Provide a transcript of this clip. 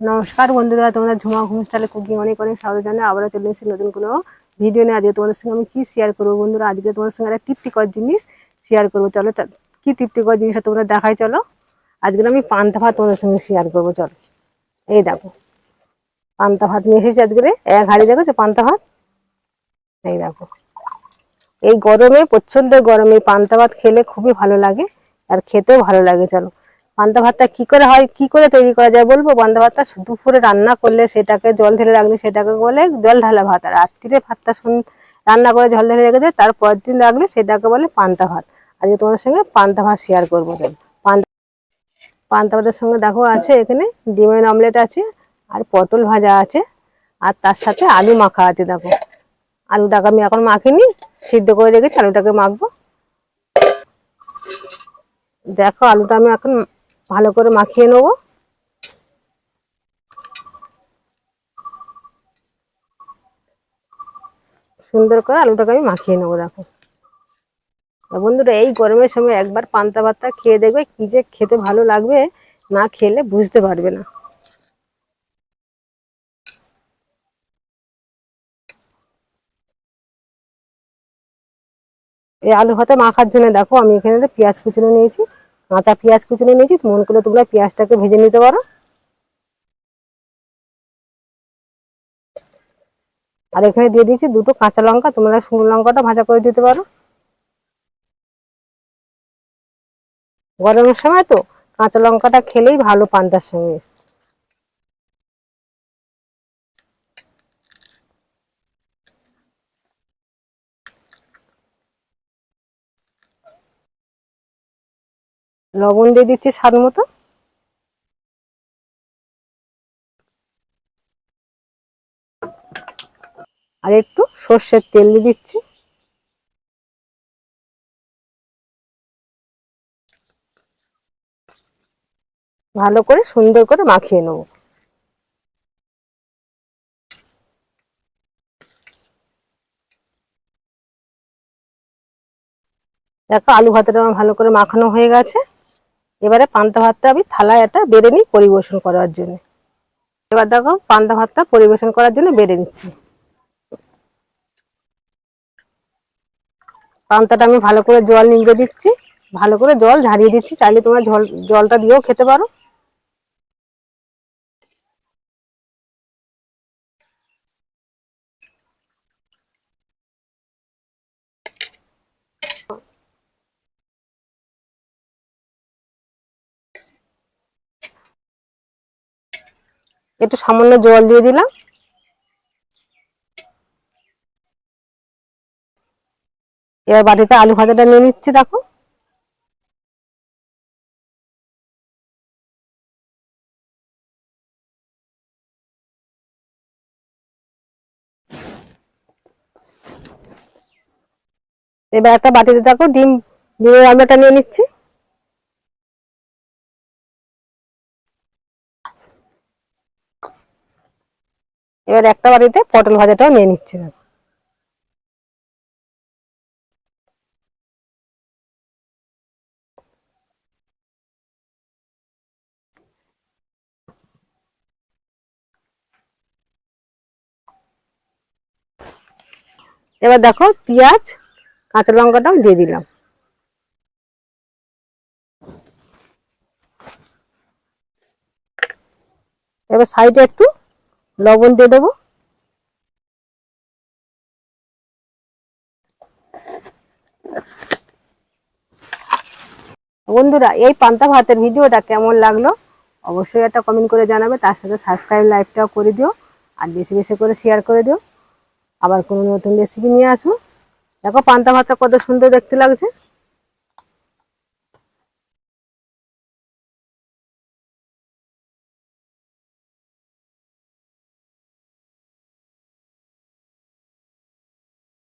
নমস্কার বন্ধুরা, তোমরা ঝুমা ঘুম স্টাইলে কুকিং অনেক অনেক স্বাগত জানাই। আবারও চলে এসেছি নতুন কোনো ভিডিও নিয়ে। আজকে তোমাদের সঙ্গে আমি কী শেয়ার করব বন্ধুরা? আজকে তোমাদের সঙ্গে একটা তৃপ্তিকর জিনিস শেয়ার করব। চলো কি তৃপ্তিকর জিনিসটা তোমরা দেখাই চলো। আজকে আমি পান্তা ভাত তোমাদের সঙ্গে শেয়ার করব, চলো। এই দেখো, পান্তা ভাত নিয়ে এসেছি আজকে এক হাড়ি দেখো পান্তা ভাত? এই দেখো, এই গরমে প্রচণ্ড গরমে পান্তা ভাত খেলে খুবই ভালো লাগে আর খেতেও ভালো লাগে, চলো। পান্তা ভাতটা কি করে হয়, কি করে তৈরি করা যায় বলব? পান্তা ভাতটা দুপুরে রান্না করলে সেটাকে জল ঢেলে রাখলে সেটাকে বলে জল ঢালা ভাত। আর রাত্রিরে ভাতটা রান্না করে জল ঢেলে রেখে দেয় তারপর দিন রাখলে সেটাকে বলে পান্তা ভাত। আজকে তোমাদের সঙ্গে পান্তা ভাত শেয়ার করব পান্তা ভাতের সঙ্গে দেখো আছে এখানে ডিমের অমলেট আছে, আর পটল ভাজা আছে, আর তার সাথে আলু মাখা আছে দেখো। আলুটাকে আমি এখন মাখিনি, সিদ্ধ করে রেখেছি, আলুটাকে মাখবো। দেখো আলুটা আমি এখন ভালো করে মাখিয়ে নেব। সুন্দর করে আলুটাকে আমি মাখিয়ে নেব, দেখো। বন্ধুরা, এই গরমের সময় একবার পান্তা ভাতটা খেয়ে দেখবে কি যে খেতে ভালো লাগবে, না খেলে বুঝতে পারবে না। এই আলু ভাতে মাখার জন্য দেখো, আমি এখানে পেঁয়াজ কুচুনো নিয়েছি। কাঁচা পেঁয়াজ কুচুনো নিয়েছি মন করলে তোমরা পেঁয়াজটাকে ভেজে নিতে পারো। আর এখানে দিয়ে দিয়েছি দুটো কাঁচা লঙ্কা, তোমরা শুকনো লঙ্কাটা ভাজা করে দিতে পারো। গরমের সময় তো কাঁচা লঙ্কাটা খেলেই ভালো পান্তার সঙ্গে। লবণ দিয়ে দিচ্ছি স্বাদ মতো। আর একটু সর্ষের তেল দিয়ে দিচ্ছি। ভালো করে সুন্দর করে মাখিয়ে নেব। দেখো আলু ভাতটা আমার ভালো করে মাখানো হয়ে গেছে। এবারে পান্তা ভাতটা আমি থালায় একটা বেড়ে নিই পরিবেশন করার জন্য। এবার দেখো পান্তা ভাতটা পরিবেশন করার জন্য বেড়ে নিচ্ছি। পান্তাটা আমি ভালো করে জল নিংড়ে দিচ্ছি, ভালো করে জল ঝারিয়ে দিচ্ছি। চাইলে তোমরা জল, জলটা দিয়েও খেতে পারো। একটু সামান্য জল দিয়ে দিলাম। এবার বাটিতে আলু ভাজাটা নিয়ে নিচ্ছি, দেখো। এবার একটা বাটিতে দেখো ডিম, ডিমের আমলাটা নিয়ে নিচ্ছি। এবার একটা বাটিতে পটল ভাজাটাও নিয়ে নিচ্ছি এবার দেখো পেঁয়াজ, কাঁচা লঙ্কাটাও দিয়ে দিলাম। এবার সাইডে একটু লবণ দিয়ে দেবো। বন্ধুরা, এই পান্তা ভাতের ভিডিওটা কেমন লাগল অবশ্যই একটা কমেন্ট করে জানাবে, তার সাথে সাবস্ক্রাইব লাইকটাও করে দিও, আর বেশি বেশি করে শেয়ার করে দিও। আবার কোনো নতুন রেসিপি নিয়ে আসব। দেখো, পান্তা ভাতটা কত সুন্দর দেখতে লাগছে।